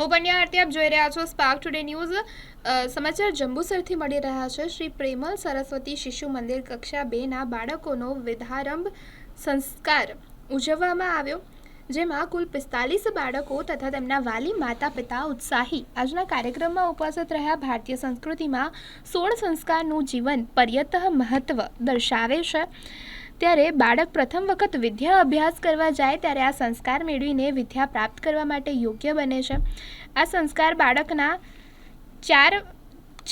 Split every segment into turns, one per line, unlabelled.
હું પન્યા આરતી આપ જોઈ રહ્યા છો સ્પાર્ક ટુડે ન્યૂઝ સમાચાર જંબુસરથી મળી રહ્યા છે. શ્રી પ્રેમલ સરસ્વતી શિશુ મંદિર કક્ષા બેના બાળકોનો વિધારંભ સંસ્કાર ઉજવવામાં આવ્યો, જેમાં કુલ પિસ્તાલીસ બાળકો તથા તેમના વાલી માતા પિતા ઉત્સાહી. આજના કાર્યક્રમમાં ઉપસ્થિત રહ્યા ભારતીય સંસ્કૃતિમાં સોળ સંસ્કારનું જીવન પર્યતઃ મહત્વ દર્શાવે છે. ત્યારે બાળક પ્રથમ વખત વિદ્યા અભ્યાસ કરવા જાય ત્યારે આ સંસ્કાર મેળવીને વિદ્યા પ્રાપ્ત કરવા માટે યોગ્ય બને છે. આ સંસ્કાર બાળકના ચાર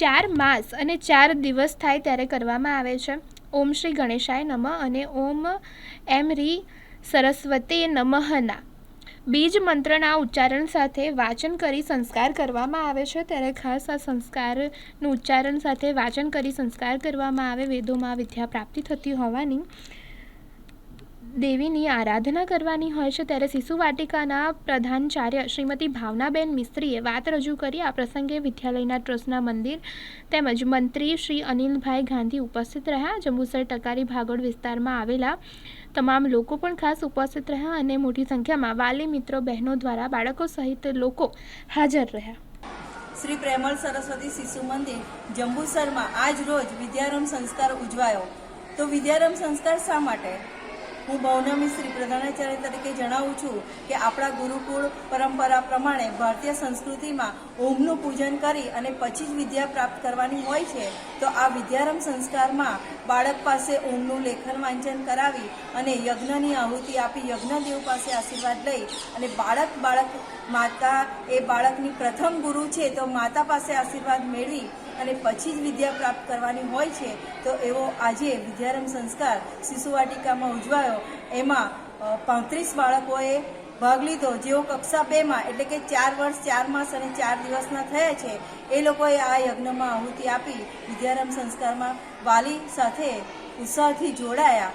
ચાર માસ અને ચાર દિવસ થાય ત્યારે કરવામાં આવે છે. ઓમ શ્રી ગણેશાય નમઃ અને ઓમ એમ રી સરસ્વતી નમઃના બીજ મંત્રના ઉચ્ચારણ સાથે વાચન કરી સંસ્કાર કરવામાં આવે છે. ત્યારે ખાસ આ સંસ્કારનું ઉચ્ચારણ સાથે વાચન કરી સંસ્કાર કરવામાં આવે. વેદોમાં વિદ્યા પ્રાપ્તિ થતી હોવાની દેવીની આરાધના કરવાની હોય છે, ત્યારે શિશુ વાટિકાના પ્રધાનચાર્ય શ્રીમતી ભાવનાબેન મિસ્ત્રીએ વાત રજૂ કરી. આ પ્રસંગે વિદ્યાલયના ટ્રસ્ટના મંદિર તેમજ મંત્રી શ્રી અનિલભાઈ ગાંધી ઉપસ્થિત રહ્યા. જંબુસર ટકારી ભાગોળ વિસ્તારમાં આવેલા તમામ લોકો પણ ખાસ ઉપસ્થિત રહ્યા અને મોટી સંખ્યામાં વાલી મિત્રો, બહેનો દ્વારા બાળકો સહિત લોકો હાજર રહ્યા.
શ્રી પ્રેમળ સરસ્વતી શિશુ મંદિર જંબુસરમાં આજ રોજ વિદ્યારંભ સંસ્કાર ઉજવાયો. તો વિદ્યારંભ સંસ્કાર શા માટે? હું ભવનામી શ્રી પ્રધાનાચાર્ય તરીકે જણાવું છું કે આપણા ગુરુકુળ પરંપરા પ્રમાણે ભારતીય સંસ્કૃતિમાં ઓમનું પૂજન કરી અને પછી જ વિદ્યા પ્રાપ્ત કરવાની હોય છે, તો આ વિદ્યારંભ સંસ્કારમાં બાળક પાસે ઓમનું લેખન વાંચન કરાવી અને યજ્ઞની આહુતિ આપી યજ્ઞદેવ પાસે આશીર્વાદ લઈ અને બાળક બાળક, માતા એ બાળકની પ્રથમ ગુરુ છે, તો માતા પાસે આશીર્વાદ મેળવી અને પછી જ વિદ્યા પ્રાપ્ત કરવાની હોય છે, તો એવો આજે વિદ્યારંભ સંસ્કાર શિશુવાટિકામાં ઉજવાયો. એમાં પાંત્રીસ બાળકોએ ભાગ લીધો. જેઓ કક્ષા બેમાં, એટલે કે ચાર વર્ષ, ચાર માસ અને ચાર દિવસના થયા છે, એ લોકોએ આ યજ્ઞમાં આહુતિ આપી વિદ્યારંભ સંસ્કારમાં વાલી સાથે ઉત્સાહથી જોડાયા.